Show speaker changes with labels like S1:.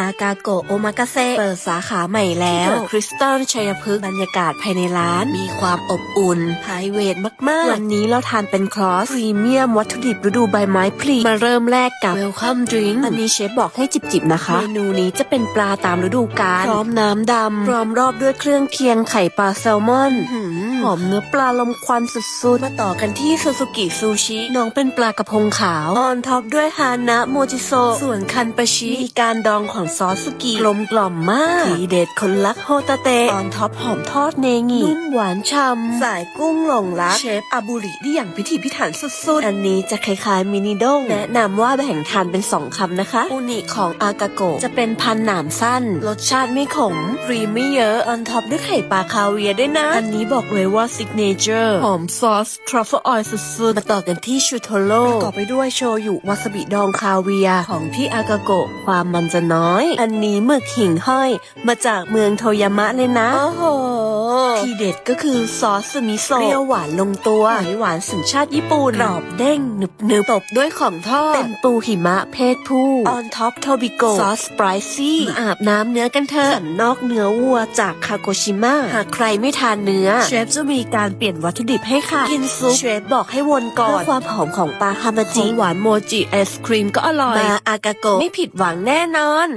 S1: อากาโกะโอมากาเซเปิดสาขาใหม่แล้ว คริสตัลชัยพฤกษ์บรรยากาศภายในร้าน มีความอบอุ่นไพรเวทมาก ๆ วันนี้เราทานเป็นคลอสพรีเมียมวัตถุดิบฤดูใบไม้ผลิมาเริ่มแรกกับ Welcome Drink อันนี้เชฟบอกให้จิบ ๆ นะคะ เมนูนี้จะเป็นปลาตามฤดูกาลพร้อมน้ำดำพร้อมรอบด้วยเครื่องเคียงไข่ปลาแซลมอนหืมหอมเนื้อปลาลมควันสุด ๆ มาต่อกันที่ซูซูกิซูชิน้องเป็นปลากระพงขาวออนท็อปด้วยฮานะโมจิโซส่วนคันปาชิมีการดองของซอสสกิกลมกล่อมมากทีเด็ดคนรักโฮตาเตออนท็อปหอมทอดเนงินุ่มหวานฉ่ำสายกุ้งหลงรักเชฟอาบุริได้อย่างพิถีพิถันสุดๆ อันนี้จะคล้ายๆมินิด้งแนะนำว่าแบ่งทานเป็นสองคำนะคะอูนิของอากาโกจะเป็นพันหนามสั้น รสชาติไม่ขมครีมไม่เยอะออนท็อปด้วยไข่ปลาคาเวียด้วยนะ อันนี้บอกเลยว่าซิกเนเจอร์หอมซอสทรัฟเฟิลออยล์สุดๆมาต่อกันที่ชูโทโร่ประกอบไปด้วยโชยุวาซาบิดองคาเวียของที่อากาโกความมันจะน้อยอันนี้หมึกหิ่งห้อย มาจากเมืองโทยามะเลยนะ โอ้โห ทีเด็ดก็คือซอสสมิโซะเปรี้ยวหวานลงตัวหอยหวานสัญชาติญี่ปุ่นกรอบเด้งหนึบหนึบตบด้วยของทอดเป็นปูหิมะเพศผู้ออนท็อปโทบิโกซอสสไปซี่มาอาบน้ำเนื้อกันเถอะสันนอกเนื้อวัวจากคาโกชิมะหากใครไม่ทานเนื้อเชฟจะมีการเปลี่ยนวัตถุดิบให้ค่ะกินซุปเชฟบอกให้วนก่อนเพื่อความหอมของปลาฮามาจิหวานโมจิไอศครีมก็อร่อยมาอากาโกะไม่ผิดหวังแน่นอน